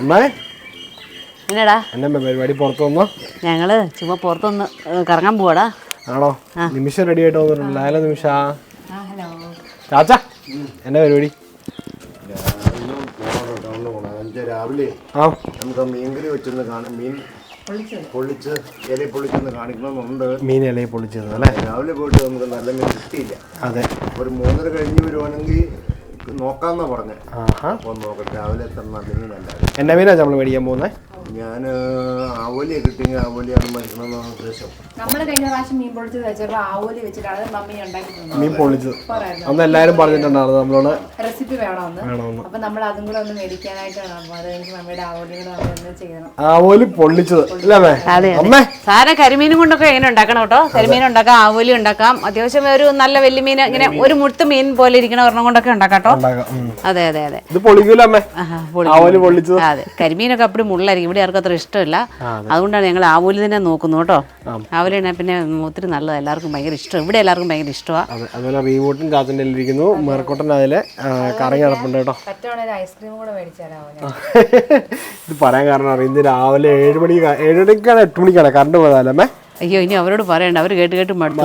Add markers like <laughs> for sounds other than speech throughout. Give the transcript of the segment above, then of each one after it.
അമ്മേ എന്നടാ? എന്നെ പരിപാടി പുറത്തു വന്നോ? ഞങ്ങൾ ചുമ്മാ പുറത്തൊന്ന് കറങ്ങാൻ പോവാടാ. ആണോ? നിമിഷം റെഡി ആയിട്ട് വന്നിട്ടുണ്ട്. ഹലോ നിമിഷ. ചാച്ച എന്നെ പരിപാടി? രാവിലെ ആ. നമുക്ക് മീൻകറി വെച്ചൊന്ന് കാണാം. മീൻ പൊള്ളിച്ച്. ഇല പൊള്ളിച്ചൊന്ന് കാണിക്കണമെന്നുണ്ട്. മീൻ ഇലയിൽ പൊളിച്ചത് അല്ലേ? രാവിലെ പോയിട്ട് നമുക്ക് നല്ല മീൻ കിട്ടിയില്ല. അതെ. ഒരു മൂന്നര കഴിഞ്ഞ് വരുവാണെങ്കിൽ നോക്കാന്നാ പറഞ്ഞത് ആഹാ. അപ്പോൾ നോക്കട്ടെ രാവിലെ എത്ര നല്ല എന്നെ മീനാ നമ്മൾ മേടിക്കാൻ പോകുന്നത് ഞാൻ ആവോലിയെ കിട്ടിയെങ്കിൽ ആവോലിയാണ് മരിക്കണമെന്നാണ് ഉദ്ദേശം. നമ്മൾ കഴിഞ്ഞ പ്രാവശ്യം മീൻ പൊളിച്ചത് വെച്ചപ്പോ ആവോലി വെച്ചിട്ടാണ് മമ്മി ഉണ്ടാക്കി മീൻ പൊളിച്ചത് അന്ന് എല്ലാവരും പറഞ്ഞിട്ടുണ്ടായിരുന്നു നമ്മളോട്. റെസിപ്പി വേണമെന്ന്. അപ്പൊ നമ്മൾ അതും കൂടെ ഒന്ന് മേടിക്കാനായിട്ടാണ് അപ്പൊ അത് കഴിഞ്ഞ് മമ്മിയുടെ ആവോലി കൂടെ നമ്മളൊന്ന് ചെയ്യണം. ആവോലി പൊള്ളിച്ചത്. സാറെ അമ്മേ? അമ്മേ. കരിമീനും കൊണ്ടൊക്കെ എങ്ങനെ ഉണ്ടാക്കണം കേട്ടോ? കരിമീൻ ഉണ്ടാക്കാം ആവോലി ഉണ്ടാക്കാം. അത്യാവശ്യം ഒരു നല്ല വലിയ മീൻ ഇങ്ങനെ ഒരു മുഴുത്ത മീൻ പോലെ ഇരിക്കണ ഒരെണ്ണം കൊണ്ടൊക്കെ ഉണ്ടാക്കാം കേട്ടോ. അതെ അതെ അതെ. ഇത് പൊളിക്കൂലേ. ആവോലി പൊള്ളിച്ചത്. അതെ കരിമീനൊക്കെ അപ്പടി മുള്ളായിരിക്കും. ഇവിടെ ആർക്കും അത്ര ഇഷ്ടമില്ല. അതുകൊണ്ടാണ് ഞങ്ങൾ ആവൂലിനെ തന്നെ നോക്കുന്നു കേട്ടോ ആവൂലിനെ പിന്നെ ഒത്തിരി നല്ലതാണ് എല്ലാവർക്കും ഭയങ്കര ഇഷ്ടം. ഇവിടെ എല്ലാവർക്കും ഭയങ്കര ഇഷ്ടമാണ് അതെ അതുപോലെ ഇരിക്കുന്നു മെറക്കോട്ടൻ അതിലെ കറങ്ങി കിടപ്പുണ്ട് കേട്ടോ. ഐസ്ക്രീം കൂടെ ഇത് പറയാൻ കാരണം അറിയാം. ഇന്ന് രാവിലെ ഏഴ് മണി ഏഴ് മണിക്കാണ് എട്ട് മണിക്കാണ് കറണ്ട് പോയതല്ലേ അയ്യോ ഇനി അവരോട് പറയണ്ട. അവർ കേട്ട് കേട്ട് മടുത്തു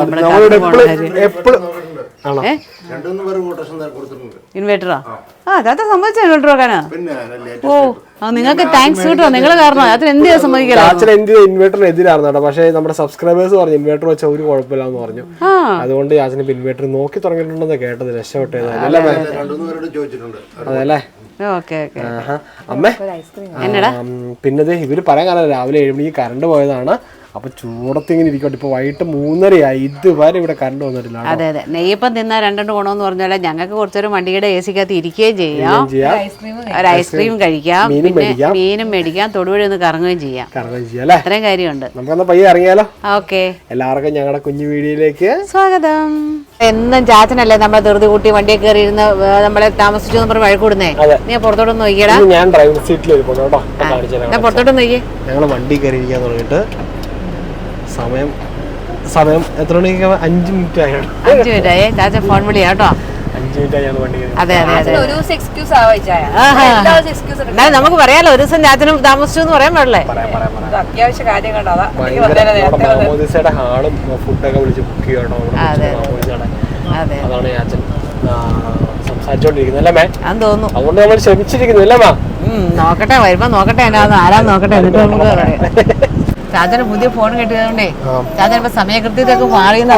എപ്പോഴും ഇൻവേർട്ടറാ ആ? അതാ സമ്മതിച്ച ഇൻവേർട്ടർ വെക്കാനാ? പിന്നെ ഓ ആ നിങ്ങൾക്ക് താങ്ക്സ് കേട്ടോ നിങ്ങൾ കാരണം അതിന് എന്ത് എന്ത് ഇൻവേർട്ടറിന് എതിരായിരുന്നു കേട്ടോ. പക്ഷേ നമ്മുടെ സബ്സ്ക്രൈബേഴ്സ് പറഞ്ഞു ഇൻവേർട്ടർ വെച്ചാൽ ഒരു കുഴപ്പമില്ലാന്ന് പറഞ്ഞു. ആ. അതുകൊണ്ട് യാസിന് ഇപ്പൊ ഇൻവേർട്ടർ നോക്കി തുടങ്ങിയിട്ടുണ്ടെന്ന് കേട്ടത് രക്ഷപ്പെട്ടത്. അതല്ലേ? Okay okay. ആഹാ. അമ്മേ. എന്നടാ? പിന്നെ ദേ ഇവർ പറയാൻ കാരണം രാവിലെ ഏഴ് മണിക്ക് കറണ്ട് പോയതാണ്. അപ്പൊ ചൂടത്തിങ്ങനെ ഇരിക്കട്ടെ ഇപ്പൊ വൈകിട്ട് മൂന്നരയായി. ഇതുവരെ ഇവിടെ കറണ്ട് വന്നിട്ടില്ല. അതെ അതെ. നെയ്യപ്പം തിന്നാൽ രണ്ടെണ്ണം ഗുണമെന്ന് പറഞ്ഞാൽ ഞങ്ങൾക്ക് കുറച്ചൊരു വണ്ടിയുടെ എ സിക്കകത്ത് ഇരിക്കുകയും ചെയ്യാം. ഒരു ഐസ്ക്രീം കഴിക്കാം. മീനും പിന്നെ മേടിക്കാം. മീനും മേടിക്കാം. തൊടുപുഴ ഒന്ന് കറങ്ങുകയും ചെയ്യാം. കറങ്ങുകയും ചെയ്യാം അല്ലേ? അത്രയും കാര്യമുണ്ട്. നമുക്കെന്നാ പയ്യെ ഇറങ്ങിയാലോ? ഓക്കെ. എല്ലാവർക്കും ഞങ്ങളുടെ കുഞ്ഞു വീഡിയോയിലേക്ക് സ്വാഗതം. എന്നും ചാച്ചനല്ലേ നമ്മളെ ധൃതി കൂട്ടി വണ്ടിയെ കയറി ഇരുന്ന് നമ്മളെ താമസിച്ചു എന്ന് പറഞ്ഞ് വഴക്കൂടുന്നേ? അതെ. നീ പുറത്തോട്ടൊന്ന് നോക്കിയടാ. ഞാൻ ഡ്രൈവിംഗ് സീറ്റിൽ കേട്ടോ. പുറത്തോട്ട് നോക്കിയേ. ഞങ്ങൾ വണ്ടി കയറി ഇരിക്കാൻ തുടങ്ങിയിട്ട് സമയം സമയം എത്ര മണിക്ക് അഞ്ച് മിനിറ്റ് ആയാണ് അഞ്ചു മിനിറ്റായേ ഫോൺ വിളിയാ കേട്ടോ. അഞ്ച് മിനിറ്റ് ആയാണ് വണ്ടി കയറി അതെ അതെ അതെ. ഒരു ദിവസം എക്സ്ക്യൂസ് ആവാ ആഹാ. എക്സ്ക്യൂസ് എന്നാലും നമുക്ക് പറയാലോ ഒരു ദിവസം ചാച്ചനും താമസിച്ചു എന്ന് പറയാൻ പാടില്ലേ? പറയാം പറയാം പറയാം. അത്യാവശ്യ കാര്യം അതാ ഭയങ്കര നമ്മുടെ മാമോദിസയുടെ ഹാളും ഫുഡൊക്കെ വിളിച്ച് ബുക്ക് ചെയ്യണം നമ്മുടെ അതെ. കൊച്ചിന്റെ മാമോദിസയുടെ. അതെ. അതാണ് ഞാൻ അച്ഛൻ സംസാരിച്ചോണ്ടിരിക്കുന്നത് അല്ലേ മേ? അതെന്ന് തോന്നുന്നു. അതുകൊണ്ട് നമ്മൾ ക്ഷമിച്ചിരിക്കുന്നു അല്ലേ മാ? ഉം, നോക്കട്ടെ വരുമ്പോ നോക്കട്ടെ ആരാ നോക്കട്ടെ എന്നിട്ട് നമുക്ക് പറയാം. <laughs> ചാച്ചന് പുതിയ ഫോൺ കിട്ടിയതുകൊണ്ടേ ചാച്ചൻ ഇപ്പൊ സമയകൃത്യത്തൊക്കെ മാറിയെന്നോ?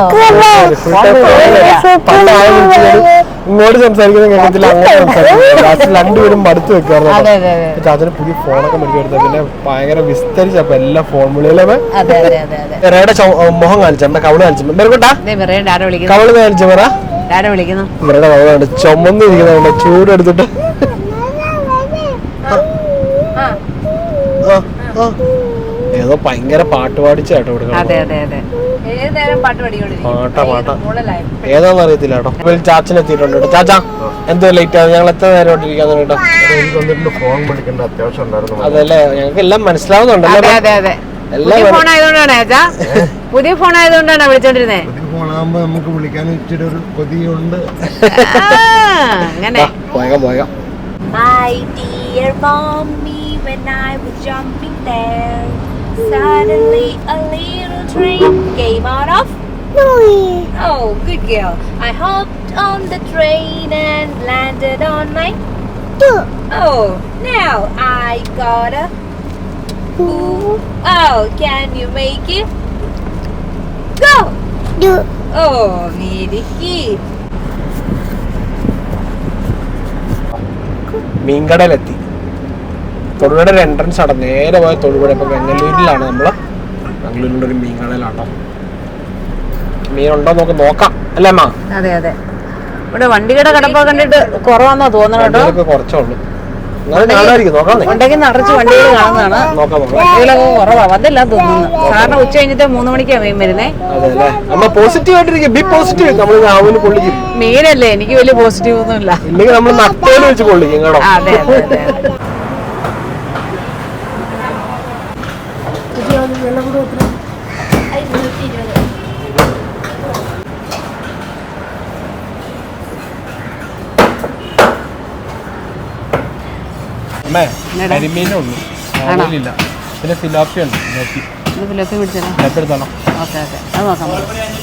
പണ്ട് ആളെ വിളിച്ചാലും ഇങ്ങോട്ട് സംസാരിക്കുന്ന കേൾക്കത്തില്ല അങ്ങനെ സംസാരിക്കുന്നത് ലാസ്റ്റ് രണ്ടുപേരും മടുത്ത് വെക്കാറുണ്ട് അതെ അതെ അതെ. ചാച്ചന് പുതിയ ഫോണൊക്കെ മേടിച്ചെടുത്ത പിന്നെ ഭയങ്കര വിസ്തരിച്ചപ്പോ എല്ലാ ഫോൺ വിളിയിലെ അതെ അതെ അതെ അതെ. ഇറയുടെ മുഖം കാണിച്ചു. നമ്മുടെ കവൾ കാണിച്ചു. മെറുകൂട്ടാ ഇതേ വെറേ ഡാഡ വിളിക്കുന്നു. കവൾ കാണിച്ചു പറ. ഡാഡ വിളിക്കുന്നു. ഇവരുടെ കവളുണ്ട്. ചുമന്നിരിക്കുന്നുണ്ട്. ചൂടെടുത്തിട്ട്. ആ, ആ. ഏതോ ഭയങ്കര പാട്ട് പാടിച്ച കേട്ടോ ഇവിടെ അതെ അതെ അതെ. പാട്ട് പാട്ടാ മുകളിലായി ഏതാന്ന് അറിയത്തില്ല കേട്ടോ. ചാച്ചൻ എത്തിയിട്ടുണ്ട് കേട്ടോ. ചാച്ചാ എന്തോ ലേറ്റ് ആണ്? ഞങ്ങൾ എത്ര നേരം ഇരിക്കാന്ന് കേട്ടോ? ഫോൺ വിളിക്കേണ്ട. അത്യാവശ്യം ഉണ്ടായിരുന്നു അതല്ലേ ഞങ്ങൾക്ക് എല്ലാം മനസ്സിലാവുന്നുണ്ടല്ലോ അതെ അതെ അതെ. പുതിയ ഫോൺ ആയതുകൊണ്ടാണ് ചാച്ചാ? പുതിയ ഫോൺ ആയതുകൊണ്ടാണ് വിളിച്ചോണ്ടിരുന്നേ? പുതിയ ഫോണാകുമ്പോ നമുക്ക് വിളിക്കാൻ ഇച്ചിരി ഒരു കൊതിയുണ്ട്. ആ, അങ്ങനെ. പോയകം പോയകം My dear mommy, when I was jumping there, suddenly a little train came out of nowhere. Oh, good girl. I hopped on the train and landed on my toe. Oh, now I got a Ooh. Oh, can you make it? Go! Oh, very cute. തൊടുപുഴയുടെ ഒരു entrance ആണ്. നേരെ പോയ തൊടുപുഴ. ഇപ്പൊ ബംഗലൂരിലാണ് നമ്മൾ. ബംഗലൂരിന്റെ ഒരു മീൻ ഉണ്ടോ നമുക്ക് നോക്കാം. അല്ലേ അമ്മ? അതെ അതെ. ഇവിടെ വണ്ടിയുടെ കടപ്പ കണ്ടിട്ട് കുറവാന്നാ തോന്നണം കേട്ടോ. വണ്ടികളൊക്കെ കുറച്ചേ ഉള്ളൂ എന്നാലും കാണാമായിരിക്കും നോക്കാം ഉണ്ടെങ്കിൽ നിറച്ച് വണ്ടികൾ കാണുന്നതാണ്. വണ്ടികളൊക്കെ കുറവാ. തോന്നുന്നു ഉച്ച കഴിഞ്ഞിട്ട് മൂന്ന് മീൻ വരുന്നേ. നമ്മൾ മീനല്ലേ എനിക്ക് വലിയ പോസിറ്റീവ് ഒന്നും ഇല്ല നമ്മൾ നട്ടോൽ വെച്ച് പൊള്ളിക്കും അതെ അതെ അതെ അതെ. അമ്മേ? കരിമീനും ഉണ്ട് ഓയിലില്ല പിന്നെ ഫിലോപ്പി ഉണ്ട് ഫിലോപ്പി ഇത് ഫിലോപ്പി പിടിച്ചോ ഫിലോപ്പി എടുത്തോളാം ഓക്കെ ഓക്കെ. അത് നോക്കാം.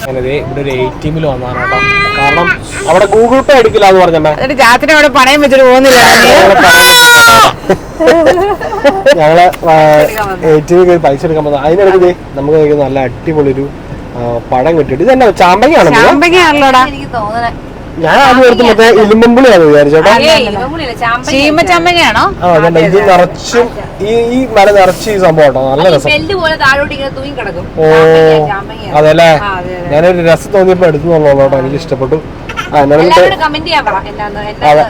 അങ്ങനെ ദേ ഇവിടെ ഒരു എ ടി എമ്മിൽ വന്നതാണ് കേട്ടോ. കാരണം അവിടെ ഗൂഗിൾ പേ എടുക്കില്ല എന്ന് പറഞ്ഞമ്മേ. എന്നിട്ട് ചാത്തിന് അവിടെ പണയം വെച്ചിട്ട് പോകുന്നില്ല. ഞങ്ങൾ എ ടി എമ്മിൽ പൈസ എടുക്കാൻ പോകുന്നത് അതിനിടയ്ക്ക് നമുക്ക് നല്ല അടിപൊളി ഒരു പടം പഴം കിട്ടിയിട്ട് ഇതെന്നെ ചാമ്പങ്ങയാണോ ചാമ്പങ്ങയാണല്ലോടാ എനിക്ക് തോന്നണേ. ഞാൻ ആദ്യം ഓർത്ത് മറ്റേ ഇലുമ്പുളിയാണ് വിചാരിച്ചോട്ടോ ഏയ്, ഇലവുള്ളിയല്ല, ചാമ്പങ്ങ. ചീമ ചാമ്പങ്ങയാണോ ആ അതന്നെ ഇത് നിറച്ചും ഈ ഈ മല നിറച്ച് ഈ സംഭവം കേട്ടോ നല്ല രസം. പോലെ താഴോട്ട് ഇങ്ങനെ തൂങ്ങി കിടക്കും. ഓ. അതല്ലേ? ആ, അതെ, അതെ. ഞാനൊരു രസം തോന്നിയപ്പോ എടുത്തു നോക്കാം എനിക്ക് ഇഷ്ടപ്പെട്ടു. അതെ.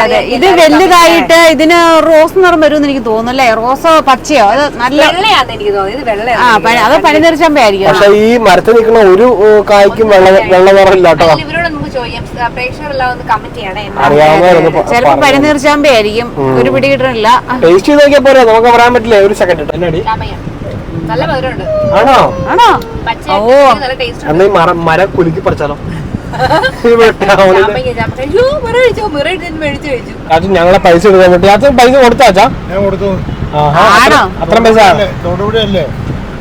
അതെ ഇത് വലുതായിട്ട് ഇതിന് റോസ് നിറം വരുമെന്ന് എനിക്ക് തോന്നുന്നല്ലേ റോസോ പച്ചയോ? അത് നല്ല ആ അത് പനിനിറച്ചമ്പയായിരിക്കും പക്ഷെ ഈ മരത്തിൽ നിൽക്കുന്ന ഒരു കായ്ക്കും വെള്ള വെള്ള നിറമില്ല കേട്ടോ. ചിലപ്പോ പറഞ്ഞു. ഒരു പിടി കിട്ടണില്ല. ടേസ്റ്റ് ചെയ്ത് നോക്കിയാ പോരെ. നമുക്ക് പറയാൻ പറ്റില്ല? ഒരു സെക്കൻഡ് ആണോ? ആണോ? ഓ. മരം കുലുക്കി പറിച്ചാലോ? അത് ഞങ്ങളെ പൈസ എടുക്കാൻ വേണ്ടി. അത് പൈസ കൊടുത്താച്ചാ ഞാൻ കൊടുത്തു. ആണോ? അത്ര- പൈസ?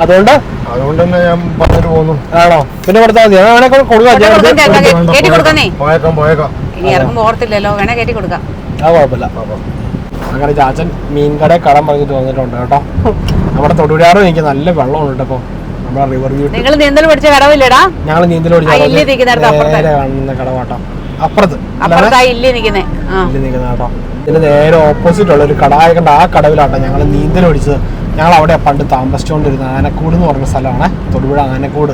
അതുകൊണ്ട്? അതുകൊണ്ട് തന്നെ ഞാൻ പറഞ്ഞിട്ട് പോകുന്നു ആണോ? പിന്നെ കൊടുത്താൽ മതി. വേണേ കൊടുക്കാം. പോയേക്കാം ഓർത്തില്ലല്ലോ. വേണേ കയറ്റി കൊടുക്കാം. അത് കുഴപ്പമില്ല. അങ്ങനെ ചാച്ചൻ മീൻ കട കടം പറഞ്ഞിട്ട് വന്നിട്ടുണ്ട് കേട്ടോ. നമ്മുടെ തൊടുപുഴാറും എനിക്ക് നല്ല വെള്ളമുണ്ട് കേട്ടോ. ഇപ്പൊ നമ്മുടെ റിവർ വ്യൂ നിങ്ങൾ നീന്തൽ പഠിച്ച കടവില്ലടാ? ഞങ്ങൾ നീന്തൽ കാണുന്ന കടവാട്ടോ. അപ്പുറത്ത്. ഇല്ലി ഇതിന് നേരെ ഓപ്പോസിറ്റ് ഉള്ള ഒരു കട. കണ്ട ആ കടവിലാട്ടോ ഞങ്ങൾ നീന്തൽ പഠിച്ചത്. ഞങ്ങൾ അവിടെ പണ്ട് താമസിച്ചുകൊണ്ടിരുന്നത് ആനക്കൂട് എന്ന് പറഞ്ഞ സ്ഥലമാണ്. തൊടുപുഴ ആനക്കൂട്.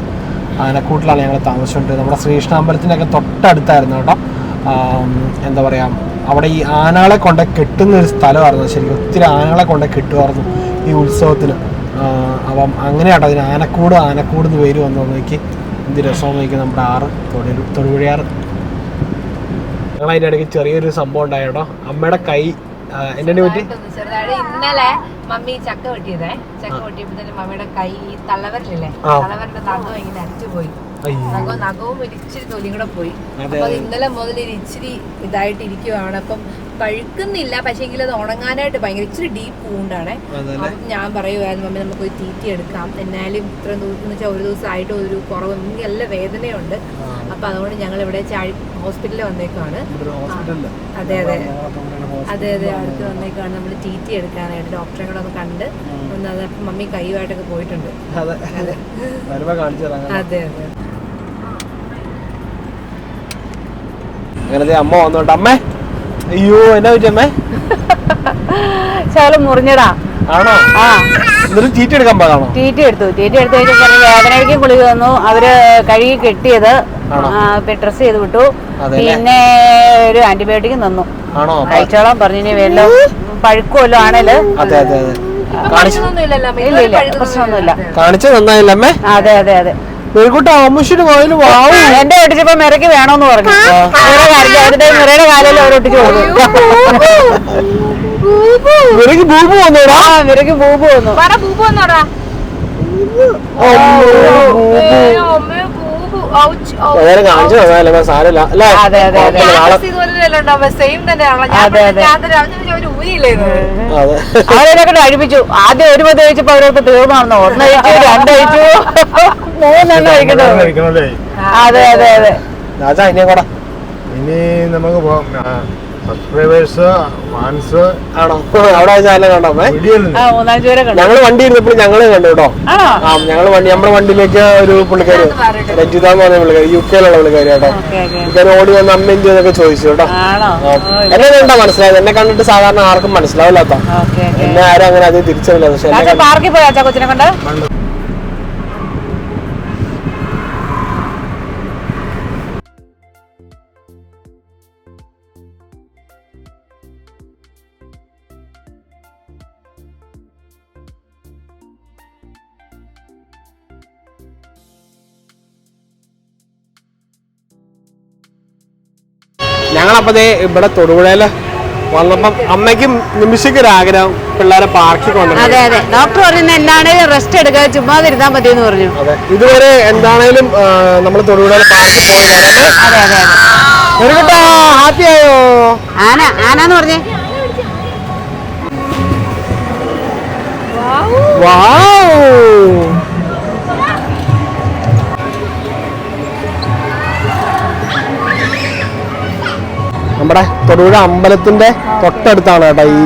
ആനക്കൂട്ടിലാണ് ഞങ്ങൾ താമസിച്ചുകൊണ്ടിരുന്നത് നമ്മുടെ ശ്രീകൃഷ്ണ അമ്പലത്തിനൊക്കെ തൊട്ടടുത്തായിരുന്നു കേട്ടോ. എന്താ പറയുക അവിടെ ഈ ആനകളെ കൊണ്ട് കെട്ടുന്ന ഒരു സ്ഥലമായിരുന്നു. ശരിക്കും ഒത്തിരി ആനകളെ കൊണ്ട് കെട്ടുമായിരുന്നു ഈ ഉത്സവത്തിന്. അപ്പം അങ്ങനെയാട്ടോ അതിന് ആനക്കൂട് ആനക്കൂട് എന്ന് പേര് വന്നു. നോക്കി. എന്ത് രസം നോക്കി. നമ്മുടെ ആറ് തൊഴിൽ തൊടുപുഴയാറ്. ഞങ്ങൾ അതിന്റെ ഇടയ്ക്ക് ചെറിയൊരു സംഭവം ഉണ്ടായോ കേട്ടോ അമ്മയുടെ കൈ എന്നെ പറ്റി ഇന്നലെ മമ്മി ചക്ക വെട്ടിയതേ. ചക്ക വെട്ടിയപ്പോഴത്തേനും മമ്മിയുടെ കൈ തള്ളവരില്ലേ? തള്ളവരുടെ നഖം ഇങ്ങനെ അറ്റുപോയി നഖവും ഒരു ഇച്ചിരി തൊലിയും കൂടെ പോയി. അപ്പൊ അത് ഇന്നലെ മുതൽ ഒരു ഇച്ചിരി ഇതായിട്ട് ഇരിക്കുവാണ് അപ്പം പഴുക്കുന്നില്ല പക്ഷെ അത് ഉണങ്ങാനായിട്ട് ഭയങ്കര ഇച്ചിരി ഡീപ്പ് പൂണ്ടാണ് അപ്പം ഞാൻ പറയുമായിരുന്നു മമ്മി നമുക്ക് ഒരു തീറ്റി എടുക്കാം. എന്നാലും ഇത്ര ദിവസം എന്ന് വെച്ചാൽ ഒരു ദിവസമായിട്ട് ഒരു കുറവ് നല്ല വേദനയുണ്ട്. അപ്പൊ അതുകൊണ്ട് ഞങ്ങൾ ഇവിടെ ചാഴി ഹോസ്പിറ്റലിൽ. വന്നേക്കാണ് അതെ അതെ. അതെ അതെ അടുത്ത് വന്നേക്കാണ് നമ്മൾ ടി ടി എടുക്കാനായിട്ട് ഡോക്ടറെ കൂടെ ഒന്ന് കണ്ട് ഒന്ന് അതെ മമ്മി കൈയുമായിട്ടൊക്കെ പോയിട്ടുണ്ട്. അതെ അതെ. അങ്ങനെ ദേ അമ്മ വന്നോട്ടെ അമ്മേ അയ്യോ എന്നാ പറ്റി അമ്മേ? <laughs> ശകലം മുറിഞ്ഞടാ ആണോ? ആ. എന്നിട്ട് ചീറ്റ് എടുക്കാൻ പോയതാണോ ടീറ്റ് എടുത്തു. ടീറ്റ് എടുത്ത് കഴിഞ്ഞപ്പോൾ പറഞ്ഞു വേദനയ്ക്ക് ഗുളിക വന്നു അവർ കഴുകി കെട്ടിയത് ഡ്രസ് ചെയ്ത് വിട്ടു. പിന്നെ ഒരു ആന്റിബയോട്ടിക്കും തന്നു. ആണോ? കഴിച്ചോളാം പറഞ്ഞു ഇനി വല്ലോ പഴുക്കുമല്ലോ ആണേൽ. അതെ അതെ അതെ. ഇല്ല ഇല്ല പ്രശ്നമൊന്നുമില്ല. കാണിച്ചു നന്നായില്ല അമ്മേ? അതെ അതെ അതെ. പോയാലും വാവും. എന്റെ ഒട്ടിച്ചപ്പോ മിറയ്ക്ക് വേണോന്ന് പറഞ്ഞു. മിറയുടെ കാലിൽ അവർ ഒട്ടിച്ചു കൊടുത്തു. ഭൂമി വന്നോടാ. മിറയ്ക്ക് ബൂബ് വന്നു. ബൂബു കാണിച്ചു തന്നാലേ സാരമില്ല. അതെ അതെ അതെ. കഴിപ്പിച്ചു ആദ്യം ഒരു കഴിച്ചപ്പോ അവരൊക്കെ തീർന്നാണെന്ന് ഒന്ന് <laughs> കഴിച്ചു രണ്ട് കഴിച്ചു മൂന്നെണ്ണം കഴിക്കണോ കഴിക്കണല്ലേ അതെ അതെ അതെ. രാജാ ഇനി കൂടെ ഇനി നമുക്ക് പോവാം. സബ്സ്ക്രൈബേഴ്സ് ഫാൻസ് ആണോ? അവിടെ ചാനൽ കണ്ടോ അമ്മേ? ആ മൂന്നാം ചൂര കണ്ടു. ഞങ്ങൾ വണ്ടി ഇരുന്നപ്പോൾ ഞങ്ങൾ കണ്ടു കേട്ടോ. ആ ഞങ്ങൾ വണ്ടി നമ്മുടെ വണ്ടിയിലേക്ക് ഒരു പുള്ളിക്കാര് രഞ്ജിത എന്ന് പറഞ്ഞ പുള്ളിക്കാര് യു കെയിലുള്ള പുള്ളിക്കാരി കേട്ടോ. Okay okay. പുള്ളിക്കാരി ഓടി വന്ന് അമ്മയും ചെയ്തൊക്കെ ചോദിച്ചു കേട്ടോ. ആണോ? എന്നെ കണ്ടാ മനസ്സിലായത്? എന്നെ കണ്ടിട്ട് സാധാരണ ആർക്കും മനസ്സിലാവില്ലാത്ത. Okay okay. എന്നെ ആരും അങ്ങനെ അത് തിരിച്ചറിയില്ല. പക്ഷെ എന്നെ പാർക്കിൽ പോയാച്ചാ കൊച്ചിനെ കൊണ്ട്. അപ്പോൾ ഇവിടെ തൊടുപുഴയിൽ വന്നപ്പം അമ്മയ്ക്കും നിമിഷയ്ക്ക് ഒരു ആഗ്രഹം പിള്ളേരെ പാർക്കിൽ കൊണ്ടുപോകും അതെ അതെ. ഡോക്ടർ റെസ്റ്റ് എടുക്കുക പറഞ്ഞു. ഇതുവരെ എന്താണേലും നമ്മൾ തൊടുപുഴയിലെ പാർക്കിൽ പോയില്ല അതെ അതെ ഒരു ഹാപ്പി ആയോ? ആന ആനാന്ന് പറഞ്ഞേ. വാവ് നമ്മുടെ തൊടുപുഴ അമ്പലത്തിന്റെ തൊട്ടടുത്താണ് കേട്ടോ ഈ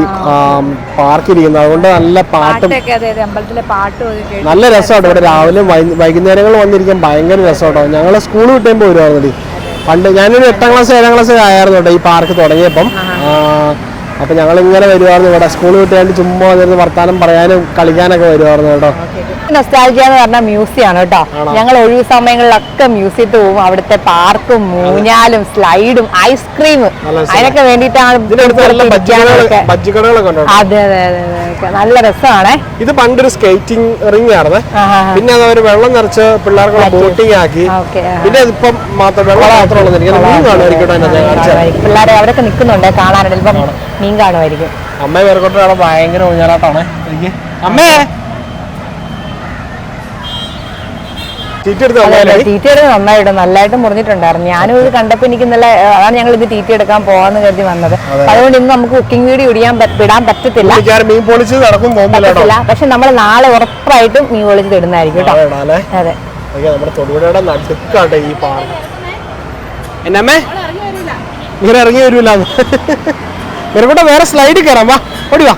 പാർക്ക് ഇരിക്കുന്നത്. അതുകൊണ്ട് നല്ല പാട്ടും നല്ല രസമാണ് ഇവിടെ രാവിലെ വൈകുന്നേരങ്ങൾ വന്നിരിക്കാൻ ഭയങ്കര രസമാട്ടോ ഞങ്ങൾ സ്കൂൾ വിട്ടുമ്പോൾ വരുവായിരുന്നു പണ്ട് ഞാനൊരു എട്ടാം ക്ലാസ് ഏഴാം ക്ലാസ് ആയിരുന്നു കേട്ടോ ഈ പാർക്ക് തുടങ്ങിയപ്പം. ആ, അപ്പൊ ഞങ്ങൾ ഇങ്ങനെ വരുവായിരുന്നു. ഇവിടെ സ്കൂൾ വിട്ടുകൊണ്ട് ചുമ്മാ വന്നിരുന്ന് വർത്താനം പറയാനും കളിക്കാനൊക്കെ വരുവായിരുന്നു കേട്ടോ. നൊസ്റ്റാൾജിയ എന്ന് പറഞ്ഞ മ്യൂസിയം ആണ് കേട്ടോ. ഞങ്ങൾ ഒഴിവ് സമയങ്ങളിലൊക്കെ മ്യൂസിയത്തിൽ പോകും. അവിടുത്തെ പാർക്കും മൂഞ്ഞാലും സ്ലൈഡും ഐസ്ക്രീം. അതിനൊക്കെ വേണ്ടിയിട്ടാണ് കേട്ടോ. അതെ അതെ നല്ല രസമാണേ. ഇത് പണ്ടൊരു സ്കേറ്റിംഗ് റിംഗ് ആയിരുന്നേ. പിന്നെ അത് അവർ വെള്ളം നിറച്ച് പിള്ളേർക്കുള്ള ബോട്ടിംഗ് ആക്കി. പിന്നെ ഇപ്പം മാത്രം വെള്ളം മാത്രമുള്ളത് പിള്ളേരെ അവരൊക്കെ നിൽക്കുന്നുണ്ട് കാണാനായിട്ട്. ഇപ്പം മീൻ കാണുമായിരിക്കും. അമ്മ വേറെ ഭയങ്കര ഊഞ്ഞാലാട്ടാണ്. എനിക്ക്. അമ്മേ! എടുത്ത് എടുത്ത് നന്നായിട്ട് നല്ലതായിട്ട് മുറിഞ്ഞിട്ടുണ്ടായിരുന്നു. ഞാനും ഇത് കണ്ടപ്പോൾ എനിക്ക് ഇന്നലെ അതാണ് ഞങ്ങൾ ഇത് ടീറ്റി എടുക്കാൻ പോവാന്ന് കരുതി വന്നത്. അതുകൊണ്ട് ഇന്ന് നമുക്ക് കുക്കിംഗ് വീഡിയോ ഇടിയാൻ വിടാൻ പറ്റത്തില്ല. മീൻ പൊളിച്ച് നടക്കും തോന്നില്ല പറ്റത്തില്ല. പക്ഷെ നമ്മൾ നാളെ ഉറപ്പായിട്ടും മീൻ പൊളിച്ച് ഇടുന്നതായിരിക്കും കേട്ടോ. അതെ. എന്നമ്മേ ഇങ്ങനെ ഇറങ്ങി വരൂല ഇവരെക്കൂടെ വേറെ സ്ലൈഡ് കയറാം വാ ഓടി വാ.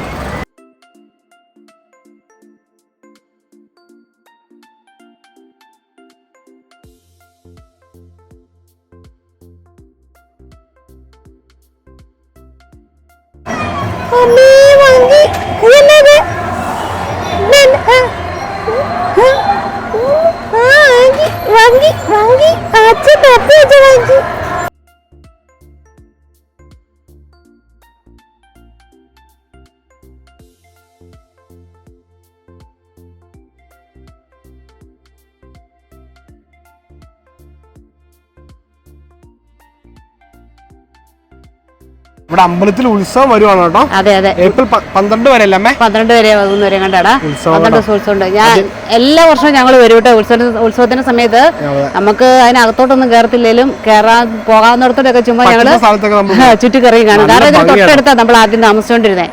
ഇവിടെ അമ്പലത്തിൽ ഉത്സവം വരുവാണ് കേട്ടോ. അതെ അതെ. ഏപ്രിൽ പന്ത്രണ്ട് വരെ അല്ലേ പന്ത്രണ്ട് വരെ വരെ കണ്ടാടാ. പന്ത്രണ്ട് ദിവസം ഉത്സവമുണ്ട് ഞാൻ എല്ലാ വർഷവും ഞങ്ങൾ വരും കേട്ടോ. ഉത്സവ ഉത്സവത്തിന്റെ സമയത്ത് നമുക്ക് അതിനകത്തോട്ടൊന്നും കയറത്തില്ലെങ്കിലും കയറാൻ പോകാവുന്നിടത്തോടൊക്കെ ചുമ്മാ ഞങ്ങൾ ചുറ്റി സ്ഥലത്തൊക്കെ <laughs> ചുറ്റിക്കറി കാണും. കാരണം തൊട്ടടുത്താ തൊട്ടടുത്താണ് നമ്മൾ ആദ്യം താമസിച്ചുകൊണ്ടിരുന്നത്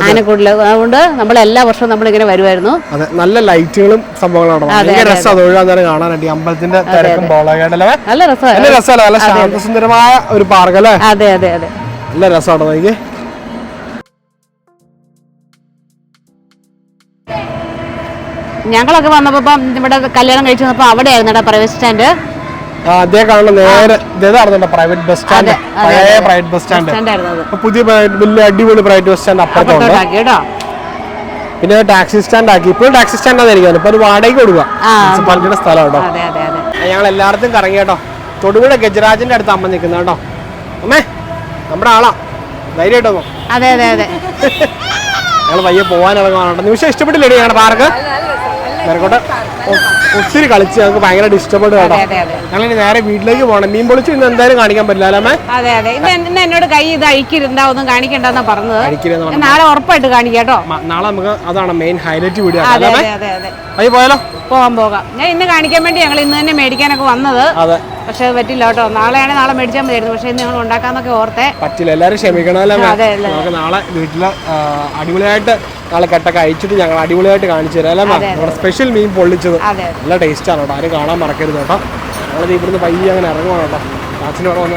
ആനക്കൂടിൽ. അതുകൊണ്ട് നമ്മൾ എല്ലാ വർഷവും നമ്മൾ ഇങ്ങനെ വരുമായിരുന്നു നല്ല ലൈറ്റുകളും സംഭവങ്ങളാണ് അമ്പലത്തിന്റെ നല്ല രസമാണ് നല്ല ശാന്തസുന്ദരമായ ഒരു പാർക്ക് അല്ലേ? അതെ അതെ അതെ. നല്ല രസമാണ് നോക്കി ഞങ്ങളൊക്കെ വന്നപ്പോ ഇവിടെ കല്യാണം കഴിച്ചു വന്നപ്പോ അവിടെ ആയിരുന്നു പ്രൈവറ്റ് സ്റ്റാൻഡ് അതേ കാണുന്ന നേരെ ഇതായിരുന്നു പ്രൈവറ്റ് ബസ് സ്റ്റാൻഡ് പഴയ പ്രൈവറ്റ് ബസ് സ്റ്റാൻഡ് പുതിയ വലിയ അടിപൊളി പ്രൈവറ്റ് ബസ് സ്റ്റാൻഡ് അപ്പുറത്തുണ്ട്. പിന്നെ ടാക്സി സ്റ്റാൻഡ് ആക്കി. ഇപ്പോഴും ടാക്സി സ്റ്റാൻഡ് ആയിരിക്കും ഇപ്പൊ ഒരു വാടകയ്ക്ക് കൊടുക്കുക. മുനിസിപ്പാലിറ്റിയുടെ സ്ഥലം കേട്ടോ. ഞങ്ങൾ എല്ലായിടത്തും കറങ്ങി കേട്ടോ. തൊടുപുഴ ഗജരാജിന്റെ അടുത്ത് അമ്മ നിൽക്കുന്ന കേട്ടോ. അമ്മേ. നമ്മുടെ ആളാ. ധൈര്യമായിട്ട് അതെ അതെ അതെ. ഞങ്ങൾ പയ്യെ പോകാനിറങ്ങാനുണ്ട് നിമിഷം ഇഷ്ടപ്പെട്ടില്ലേ ഞങ്ങളുടെ പാർക്ക്? നേരക്കോട്ടെ ഒത്തിരി കളിച്ച് ഞങ്ങൾക്ക് ഭയങ്കര ഇഷ്ടപ്പെട്ടു കേട്ടോ. ഞങ്ങൾ നേരെ വീട്ടിലേക്ക് പോകണം. മീൻ പൊളിച്ച് ഇന്ന് എന്തായാലും കാണിക്കാൻ പറ്റില്ല അല്ലേ അതെ അതെ. ഇന്ന് എന്നോട് കൈ ഇത് അഴിക്കരുണ്ടാ ഒന്നും കാണിക്കണ്ടെന്നാ പറഞ്ഞത്. നാളെ ഉറപ്പായിട്ട് കാണിക്കാം കേട്ടോ. നാളെ നമുക്ക് അതാണ് മെയിൻ ഹൈലൈറ്റ് വീഡിയോ അതെ അതെ അതെ പോയാലോ? പോകാം പോകാം. ഞാൻ ഇന്ന് കാണിക്കാൻ വേണ്ടി ഞങ്ങൾ ഇന്ന് തന്നെ മേടിക്കാനൊക്കെ വന്നത്. അതെ. പക്ഷെ അത് പറ്റില്ല കേട്ടോ. നാളെയാണെങ്കിൽ നാളെ മേടിച്ചാൽ മതിയായിരുന്നു. പക്ഷേ ഇന്ന് ഞങ്ങൾ ഉണ്ടാക്കാന്നൊക്കെ ഓർത്തെ. പറ്റില്ല എല്ലാവരും ക്ഷമിക്കണമല്ലോ അതെ, അല്ലേ. നമുക്ക് നാളെ വീട്ടിൽ അടിപൊളിയായിട്ട് നാളെ കെട്ടൊക്കെ അയച്ചിട്ട് ഞങ്ങൾ അടിപൊളിയായിട്ട് കാണിച്ചു തരാം അല്ലേ അമ്മേ? നമ്മുടെ സ്പെഷ്യൽ മീൻ പൊള്ളിച്ചത്. അതെ നല്ല ടേസ്റ്റ് ആണ് കേട്ടോ. ആരും കാണാൻ മറക്കരുത് കേട്ടോ. ഞങ്ങളിത് ഇവിടുന്ന് പയ്യെ അങ്ങനെ ഇറങ്ങുവാണ് കേട്ടോ. കാച്ചിന് ഇവിടെ വന്ന്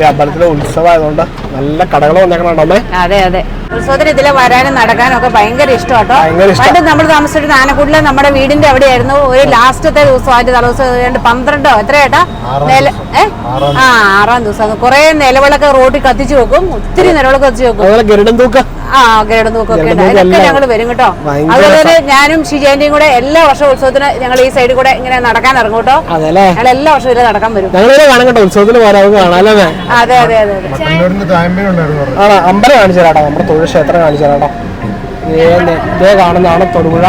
ഈ അമ്പലത്തിലെ ഉത്സവമായതുകൊണ്ട് നല്ല കടകൾ വന്നേക്കണോ അമ്മേ? അതെ അതെ. ഉത്സവത്തിന് ഇതിലെ വരാനും നടക്കാനും ഒക്കെ ഭയങ്കര ഇഷ്ടം. കേട്ടോ ഭയങ്കര പണ്ട് നമ്മൾ താമസിച്ചിരുന്ന ആനക്കൂടിൽ നമ്മുടെ വീടിന്റെ അവിടെയായിരുന്നു ഒരു ലാസ്റ്റത്തെ ദിവസം അതിന്റെ തലദിവസം പന്ത്രണ്ടോ എത്രയേട്ടാ? നില ഏ? ആ ആറാം ദിവസം. കുറെ നിലവിളൊക്കെ റോഡിൽ കത്തിച്ചു വെക്കും. ഒത്തിരി നിലവിളക്ക് കത്തിച്ചു വെക്കും. അതുപോലെ ഗരുഡൻ തൂക്ക. ആ ഗ്രേഡ് തൂക്കൊക്കെ ഉണ്ട്. അതിനൊക്കെ ഞങ്ങൾ വരും കേട്ടോ. അതുപോലെ ഞാനും ഷിജേന്റെയും കൂടെ എല്ലാ വർഷ ഉത്സവത്തിന് ഞങ്ങൾ ഈ സൈഡിൽ കൂടെ ഇങ്ങനെ നടക്കാൻ ഇറങ്ങും കേട്ടോ. അതല്ലേ? ഞങ്ങൾ എല്ലാ വർഷവും ഇതിൽ നടക്കാൻ വരും. ഞങ്ങൾ കാണാം കേട്ടോ. ഉത്സവത്തിന് അതെ അതെ അതെ അതെ അമ്പലം കാണിച്ചു തരാട്ടോ നമ്മുടെ തൊഴിൽ ക്ഷേത്രം കാണിച്ചു തരാട്ടോ ഇതേ കാണുന്നതാണ് തൊടുപുഴ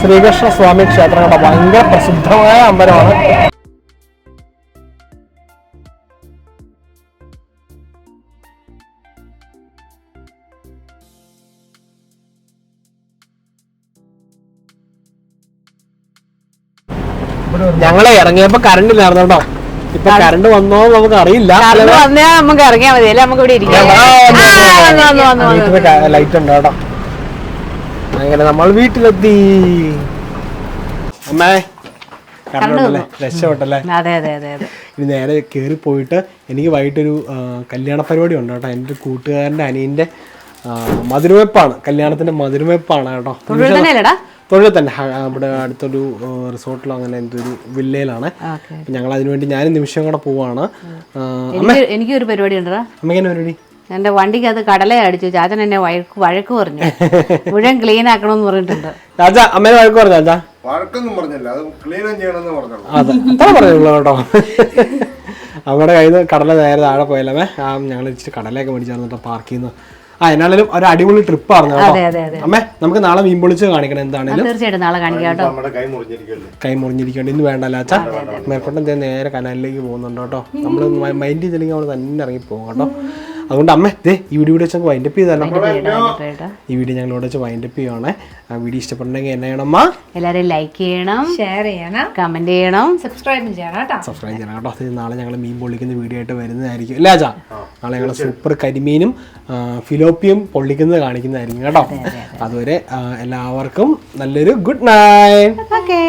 ശ്രീകൃഷ്ണ സ്വാമി ക്ഷേത്രം കേട്ടോ. ഭയങ്കര പ്രസിദ്ധമായ അമ്പലമാണ്. ഞങ്ങളെ ഇറങ്ങിയപ്പോ കറണ്ട് ഇല്ലായിരുന്നു കേട്ടോ. ഇപ്പൊ കറണ്ട് വന്നോ നമുക്ക് അറിയില്ല. വന്നാ നമുക്ക് ഇറങ്ങിയാ മതി. നമുക്ക് ഇവിടെ ഇരിക്കാം. ലൈറ്റ് ഉണ്ട് കേട്ടോ. അങ്ങനെ നമ്മൾ വീട്ടിലെത്തി. അമ്മേ രക്ഷപ്പെട്ടല്ലേ? ഇനി നേരെ കേറി പോയിട്ട് എനിക്ക് വൈകിട്ടൊരു കല്യാണ പരിപാടി ഉണ്ട് കേട്ടോ. എന്റെ കൂട്ടുകാരന്റെ അനിയന്റെ കല്യാണത്തിന്റെ മധുരവെപ്പാണ്. കല്യാണത്തിന്റെ മധുരവെപ്പാണ് കേട്ടോ. തൊഴിൽ തന്നെ നമ്മുടെ അടുത്തൊരു റിസോർട്ടിലോ അങ്ങനെ എന്തൊരു വില്ലയിലാണ്. ഞങ്ങൾ അതിനുവേണ്ടി ഞാനും നിമിഷം കൂടെ പോവാണ്. എനിക്ക് എനിക്കൊരു പരിപാടി ഉണ്ടോ അമ്മയ്ക്ക് പരിപാടി? എന്റെ വണ്ടിക്ക് അത് കടല അടിച്ചു. ചാച്ചൻ എന്നെ വഴക്ക് വഴക്ക് പറഞ്ഞു. മുഴുവൻ ക്ലീൻ ആക്കണമെന്ന് പറഞ്ഞിട്ടുണ്ട്. രാജാ അമ്മേനെ വഴക്ക് പറഞ്ഞു രാജാ വഴക്കൊന്നും പറഞ്ഞില്ല. അത് ക്ലീനും ചെയ്യണമെന്ന് പറഞ്ഞു അതെ. അത്ര പറഞ്ഞുള്ളൂ കേട്ടോ. അമ്മയുടെ കയ്യിൽ നിന്ന് കടല നേരെ താഴെ പോയല്ലേ ആ ഞങ്ങൾ ഇച്ചിരി കടലയൊക്കെ മേടിച്ചായിരുന്നു കേട്ടോ പാർക്കിൽ നിന്ന് ആ എന്നാലും ഒരു അടിപൊളി ട്രിപ്പ് ആയിരുന്നു കേട്ടോ. അതെ അതെ അതെ. അമ്മേ നമുക്ക് നാളെ മീൻ പൊളിച്ച് കാണിക്കണം എന്താണേലും തീർച്ചയായിട്ടും നാളെ കാണിക്കാം കേട്ടോ. കൈ മുറിഞ്ഞിരിക്കണ്ട കൈ മുറിഞ്ഞിരിക്കേണ്ട ഇന്ന് വേണ്ട അച്ഛാ മേൽക്കോട്ടം ദേ നേരെ കനാലിലേക്ക് പോകുന്നുണ്ട് കേട്ടോ. നമ്മൾ മൈൻഡ് ചെയ്തില്ലെങ്കിൽ നമ്മൾ തന്നെ ഇറങ്ങി പോകും കേട്ടോ. അതുകൊണ്ട് അമ്മ ദേ ഈ വീഡിയോ ഇവിടെ വെച്ച് വൈൻഡപ്പ് ചെയ്തല്ലോ കേട്ടോ ഈ വീഡിയോ ഞങ്ങൾ ഇവിടെ വെച്ച് വൈൻഡപ്പ് ചെയ്യണേ ആ വീഡിയോ ഇഷ്ടപ്പെട്ടുണ്ടെങ്കിൽ എന്നെ ചെയ്യണം അമ്മ. എല്ലാവരും ലൈക്ക് ചെയ്യണം. ഷെയർ ചെയ്യണം. കമന്റ് ചെയ്യണം. സബ്സ്ക്രൈബ് ചെയ്യണം കേട്ടോ. സബ്സ്ക്രൈബ് ചെയ്യണം കേട്ടോ. അത് നാളെ ഞങ്ങൾ മീൻ പൊള്ളിക്കുന്ന വീഡിയോ ആയിട്ട് വരുന്നതായിരിക്കും. അല്ലേ അച്ഛാ നാളെ ഞങ്ങൾ സൂപ്പർ കരിമീനും ഫിലോപ്പിയും പൊള്ളിക്കുന്നത് കാണിക്കുന്നതായിരിക്കും കേട്ടോ. അതുവരെ എല്ലാവർക്കും നല്ലൊരു ഗുഡ് നൈറ്റ് ഓക്കേ